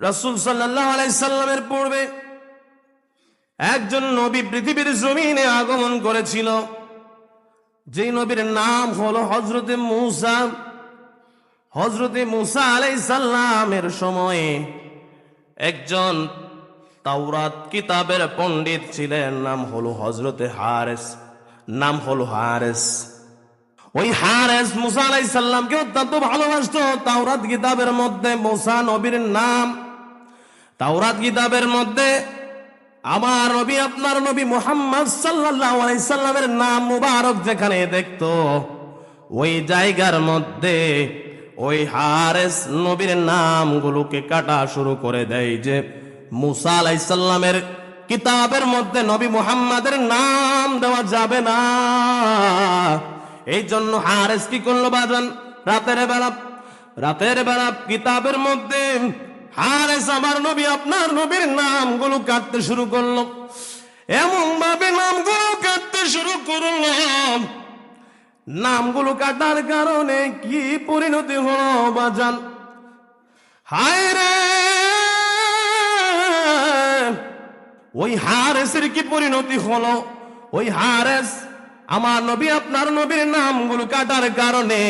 রাসুল সাল্লাহ আলাইসাল্লামের পূর্বে একজন নবী পৃথিবীর জমিনে আগমন করেছিল। যেই নবীর নাম হলো হজরতে মুসা। হজরতে মুসা আলাইসাল্লামের সময়ে একজন তাওরাত কিতাবের পণ্ডিত ছিলেন, নাম হলো হজরতে হারেস। নাম হলো হারেস। ওই হারেস মুসা আলাই সাল্লামকে অত্যন্ত ভালোবাসত। তাওরাত কিতাবের মধ্যে মুসা নবীর নাম তাওরাত কিতাবের মধ্যে আমার নবী, আপনার নবী মোহাম্মদ সাল্লাল্লাহু আলাইহি সাল্লামের নাম মুবারক যেখানে দেখতো, ওই জায়গার মধ্যে ওই হারেস নবীর নামগুলোকে কাটা শুরু করে দেয় যে মুসা আলাইসাল্লামের কিতাবের মধ্যে নবী মুহাম্মাদের নাম দেওয়া যাবে না। এই জন্য হারেস কি করল বাজান? রাতের বেলা রাতের বেলা কিতাবের মধ্যে হারেস আমার নবী, আপনার নবীর নামগুলো কাটতে শুরু করল। এমন নামগুলো কাটতে শুরু করল নামগুলো কাটার কারণে কি পরিণতি হলো বাজান? হায় রে! ওই হারেসের কি পরিণতি হলো? ওই হারেস, আমার নবী, আপনার নবীর নামগুলো কাটার কারণে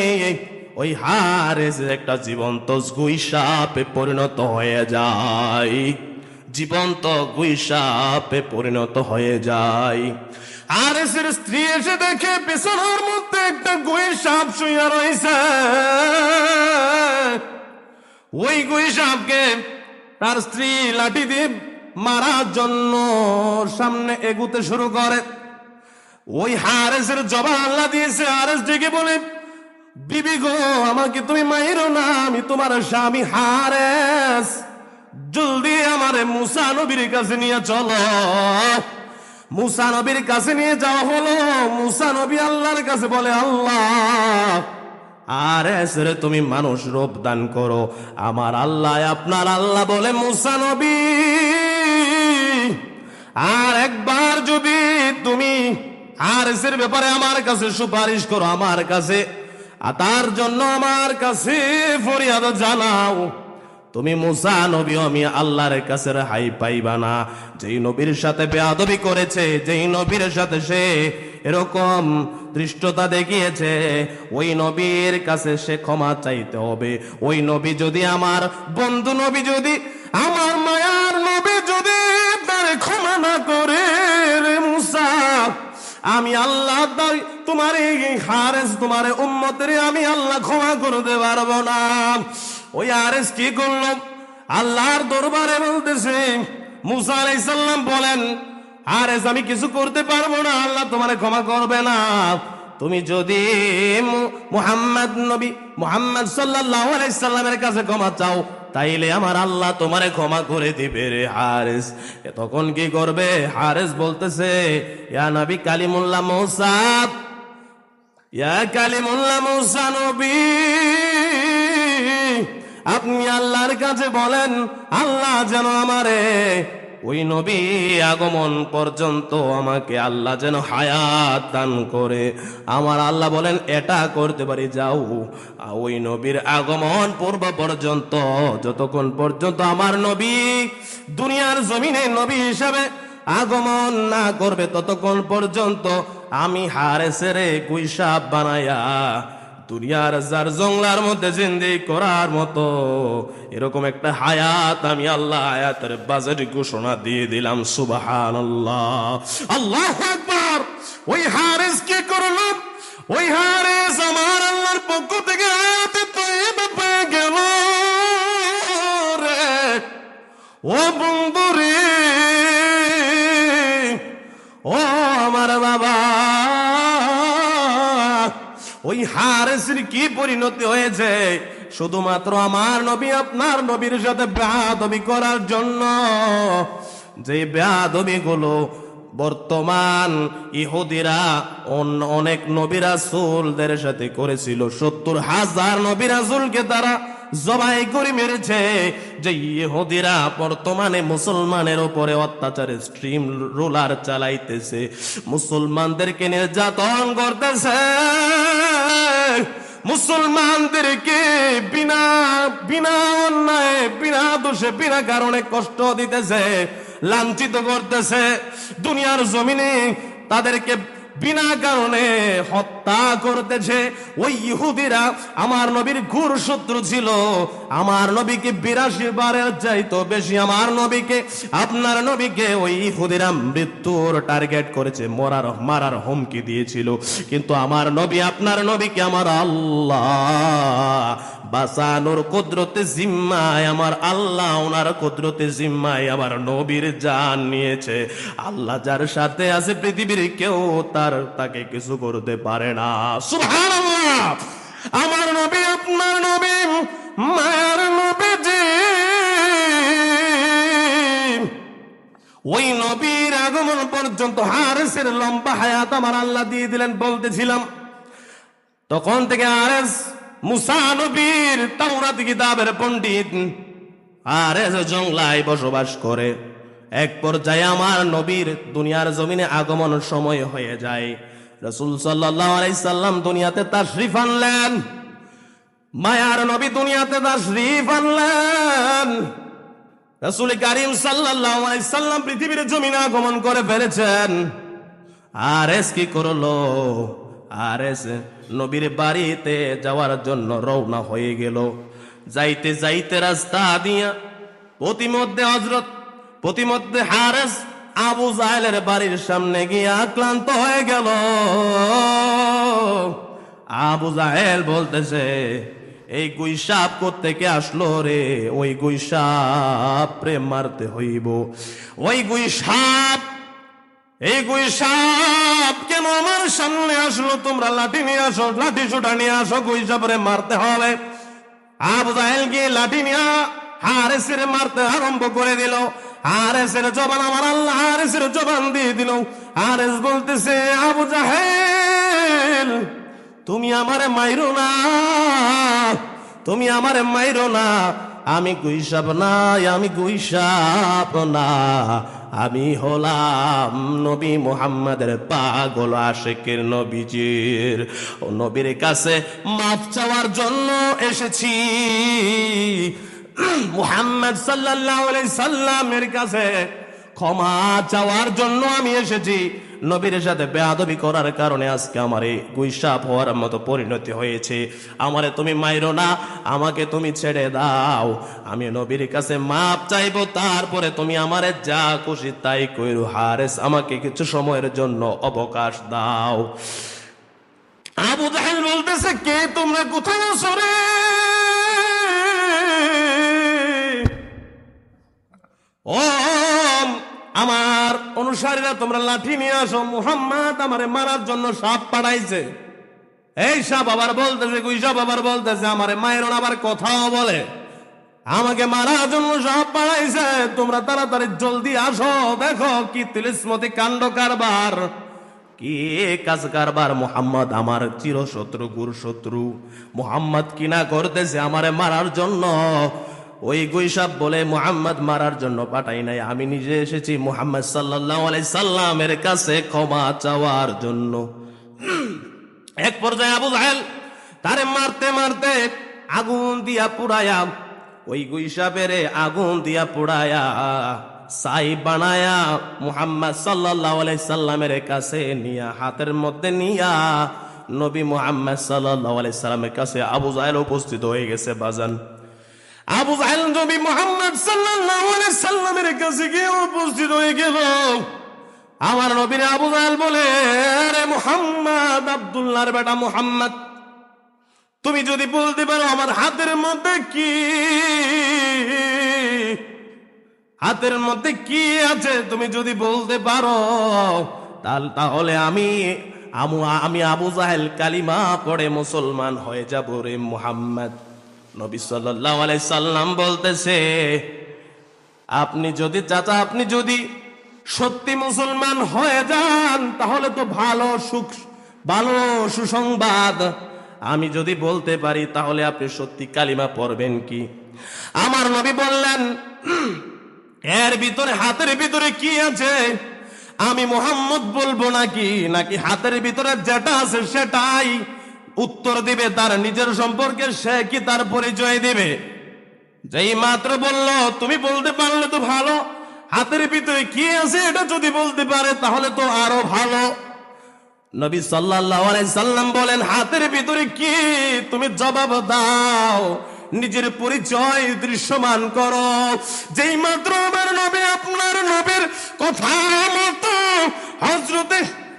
ওই হারেস একটা জীবন্ত গুইসাপে পরিণত হয়ে যায়। জীবন্ত গুইসাপে পরিণত হয়ে যায়। হারেসের স্ত্রী এসে দেখে পেছনের মধ্যে একটা গুইসাপ শুয়ে রয়েছে। ওই গুইসাপকে তার স্ত্রী লাঠি দিয়ে মারার জন্য সামনে এগুতে শুরু করে। ওই হারেসের জবাব আল্লাহ দিয়েছে। হারেস ডেকে বলে বিবি গো, আমাকে তুমি মাইরো না, আমি তোমার স্বামী হারেস। জলদি আমারে মুসা নবীর কাছে নিয়ে চলো। মুসা নবীর কাছে নিয়ে যাওয়া হলো। মুসা নবী আল্লাহর কাছে বলে, আল্লাহ আর রে, তুমি মানুষ রূপ দান করো। আমার আল্লাহ, আপনার আল্লাহ বলে, মুসা নবী, আর একবার যদি তুমি আর এসের ব্যাপারে আমার কাছে সুপারিশ করো, আমার কাছে আর তার জন্য আমার কাছে ফরিয়াদ জানাও। তুমি মুসা নবী, আমি আল্লাহর কাছে হাই পাইবা না। যেই নবীর সাথে বেয়াদবি করেছে, যেই নবীর সাথে সে এরকম দৃষ্টতা দেখিয়েছে, ওই নবীর কাছে সে ক্ষমা চাইতে হবে। ওই নবী যদি আমার বন্ধু নবী, যদি আমার মায়ার নবী যদি তার ক্ষমা না করে রে মুসা আমি আল্লাহ তোমার এই হারেস তোমার উম্মতের আমি আল্লাহ ক্ষমা করতে পারব না। ওই আরেস কি করল? আল্লাহর দরবারে বলতেছে, মুসা আলাইসাল্লাম বলেন আরেস আমি কিছু করতে পারব না, আল্লাহ তোমার ক্ষমা করবে না। তুমি যদি মুহাম্মদ নবী, মুহাম্মদ সাল্লাল্লাহু আলাইহি সাল্লামের কাছে ক্ষমা চাও তাইলে আমার আল্লাহ তোমারে ক্ষমা করে দিবে রে হারেস। তখন কি করবে? হারেস বলতেছে, ইয়া নবী কালিমুল্লাহ মৌসাদ ইয়া কালিমুল্লাহ মৌসা নবী, আপনি আল্লাহর কাছে বলেন, আল্লাহ যেন আমারে ওই নবী আগমন পর্যন্ত আমাকে আল্লাহ যেন হায়াত দান করে। আমার আল্লাহ বলেন, এটা করতে পারি, যাও। ওই নবীর আগমন পূর্ব পর্যন্ত, যতক্ষণ পর্যন্ত আমার নবী দুনিয়ার জমিনে নবী হিসাবে আগমন না করবে, ততক্ষণ পর্যন্ত আমি হারে সেরে গুইসাপ বানায়া দুনিয়ার যার জংলার মধ্যে জিন্দি করার মতো, এরকম একটা হায়াত আমি আল্লাহ হায়াতের বাজেট ঘোষণা দিয়ে দিলাম সুবাহান আল্লাহ আল্লাহ একবার ওই হারেস কি করল? ওই হারেস আমার আল্লাহর পক্ষ থেকে হায়াতে তৈবা পেয়ে গেল ও বন্ধু পরিণতি হয়েছে। শুধুমাত্র আমার নবী, আপনার নবীর সাথে বেয়াদবি করার জন্য। যে বেয়াদবি গুলো বর্তমান ইহুদিরা, অন্য অনেক নবিরাসুলদের সাথে করেছিল। সত্তর হাজার নবিরাসুলকে তারা জবাই করে মেরেছে। যে ইহুদিরা বর্তমানে মুসলমানের উপরে অত্যাচারের স্ট্রিম রোলার চালাইতেছে। মুসলমানদেরকে নির্যাতন করতেছে। মুসলমানদেরকে বিনা বিনা অন্যায়, বিনা দোষে, বিনা কারণে কষ্ট দিতেছে, লাঞ্ছিত করতেছে। দুনিয়ার জমিনে তাদেরকে বিনা কারণে হত্যা করতেছে। ওই ইহুদিরা, আমার নবীর ঘুর শত্রু ছিল। আমার নবীকে বিরাশি বারের চাইতো বেশি। আমার নবীকে, আপনার নবীকে ওই ইহুদিরা মৃত্যুর টার্গেট করেছে, মরার, মারার হুমকি দিয়েছিল। কিন্তু আমার নবী, আপনার নবীকে আমার আল্লাহ বাসানোর কুদরতে জিম্মায়, আমার আল্লাহ ওনার কুদরতে জিম্মায় আমার নবীর জান নিয়েছে। আল্লাহ যার সাথে আছে পৃথিবীর কেউ তার তাকে কিছু করতে পারে না। আমার নবী, আপনার নবী, মায়ের নবীজি ওই নবীর আগমন পর্যন্ত হারেসের লম্বা হায়াত আমার আল্লাহ দিয়ে দিলেন বলতেছিলাম। তখন থেকে আরেস মুসা নবীর তাওরাত কিতাবের পণ্ডিত আরেস জংলায় বসবাস করে। এক পর্যায়ে আমার নবীর দুনিয়ার জমিনে আগমন সময় হয়ে যায়। রসুল আলাইসাল্লাম দুনিয়াতে তার শরীফ আনলেন। মায়ার নবী দুনিয়াতে তার শরীফ আনলেন। রসুল করিম সাল্লাম পৃথিবীর জমিনে আগমন করে ফেলেছেন। আর এস কি করল? আর এস নবীর বাড়িতে যাওয়ার জন্য রওনা হয়ে গেল। যাইতে যাইতে রাস্তা দিয়া প্রতিমধ্যে হজরত প্রতিমধ্যে হারেস আবু জাহেলের বাড়ির সামনে গিয়া ক্লান্ত হয়ে গেল। আবু জাহেল বলতেছে, এই গুই সাপ থেকে আসলো রে? ওই গুই সাপ প্রেম মারতে হইব। ওই গুই সাপ এই গুই সাপ কেন আমার সামনে আসলো? তোমরা লাঠি নিয়ে আসো, লাঠি সোটা নিয়ে আসো গুই সাপরে মারতে হবে। আবু জাহেল গিয়ে লাঠি নিয়ে হারেসের মারতে আরম্ভ করে দিল। হারেসের জবান আমার আল্লাহ হারেসের জবান দিয়ে দিল। হারেস বলতেছে, আবু জাহেল, তুমি আমারে মাইরো না, তুমি আমারে মাইরো না। আমি গুইসাপ নাই, আমি গুইসাপ না। আমি হলাম নবী মুহাম্মাদের পাগল আশেকের নবীজির। নবীর কাছে মাপ চাওয়ার জন্য এসেছি। মুহাম্মদ সাল্লাল্লাহু আলাইহি সাল্লামের কাছে ক্ষমা চাওয়ার জন্য আমি এসেছি। নবীর সাথে বেয়াদবি করার কারণে আজকে আমার এই গুইসাপ হওয়ার মতো পরিণতি হয়েছে। আমারে তুমি মাইরো না, আমাকে তুমি ছেড়ে দাও। আমি নবীর কাছে মাপ চাইব, তারপরে তুমি আমারে যা খুশি তাই কইরু। হারেস, আমাকে কিছু সময়ের জন্য অবকাশ দাও। আবু জাহেল বলতেছে, কে তোমরা কোথায় সরে আমার অনুসারীরা তোমরা লাঠি নিয়ে আসো। মুহাম্মদ আমারে মারার জন্য সাপ পাঠাইছে। এই সাপ আবার বলতেছে গুই সাপ আবার বলতেছে, আমারে মায়ের আবার কথাও বলে। আমাকে মারার জন্য সাপ পাঠাইছে, তোমরা তাড়াতাড়ি জলদি আসো। দেখো কি তিলিসমতি কাণ্ড কারবার। কি কাজ কারবার? মোহাম্মদ আমার চিরশত্রু গুরু শত্রু মোহাম্মদ কিনা করতেছে আমারে মারার জন্য? ওই গুইসাব বলে মোহাম্মদ মারার জন্য পাঠাই নাই। আমি নিজে এসেছি মোহাম্মদ সাল্লাহ সাল্লামের কাছে ক্ষমা চাওয়ার জন্য। এক পর্যায়ে আবু জাহেল তারে মারতে মারতে আগুন দিয়া পুড়ায়া, ওই গুইসাবের আগুন দিয়া পুড়ায়া সাই বানায়া মুহাম্মদ আলাইহি সাল্লামের কাছে নিয়া, হাতের মধ্যে নিয়া নবী মুহাম্মদ আলাইহি সাল্লামের কাছে আবু জাহেল উপস্থিত হয়ে গেছে বাজান। আবু জাহেল মুহাম্মদ সাল্লামের কাছে গিয়ে উপস্থিত হয়ে গেল। আমার নবীর আবু জাহেল বলে, আরে মুহাম্মদ আব্দুল্লাহর বেটা মুহাম্মদ, তুমি যদি বলতে পারো আমার হাতের মধ্যে কি, হাতের মধ্যে কি আছে তুমি যদি বলতে পারো, তাহলে আমু- আমি আবু জাহেল কালিমা পড়ে মুসলমান হয়ে যাব রে মুহাম্মদ। নবী আলাইহি সাল্লাম বলতেছে, আপনি যদি, চাচা, আপনি যদি সত্যি মুসলমান হয়ে যান, তাহলে তো ভালো সুখ, ভালো সুসংবাদ। আমি যদি বলতে পারি, তাহলে আপনি সত্যি কালিমা পড়বেন কি? আমার নবী বললেন, এর ভিতরে, হাতের ভিতরে কি আছে? আমি মোহাম্মদ বলব নাকি? নাকি হাতের ভিতরে যেটা আছে সেটাই? উত্তর দিবে তার নিজের সম্পর্কে, সে কি তার পরিচয় দিবে? যেই মাত্র বলল, তুমি বলতে পারলে তো ভালো। হাতের ভিতরে কি আছে এটা যদি বলতে পারে, তাহলে তো আরও ভালো। নবী সাল্লাল্লাহু আলাইহি সাল্লাম বলেন, হাতের ভিতরে কি? তুমি জবাব দাও। নিজের পরিচয় দৃশ্যমান করো। যেই মাত্র আমার নবী, আপনার নবীর কথা মতো হজরতে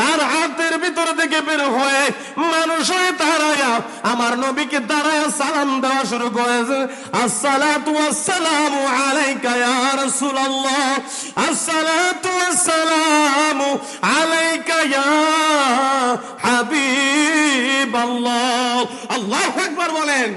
তার হাতের ভিতর থেকে বের হয়ে মানুষ হয়ে দাঁড়ায়া, আমার নবীকে দাঁড়ায়া সালাম দেওয়া শুরু করেছে। আসসালাতু ওয়াসসালামু আলাইকা ইয়া রাসূলুল্লাহ। আসসালাতু ওয়াসসালামু আলাইকা ইয়া হাবিবাল্লাহ। আল্লাহু আকবার বলেন।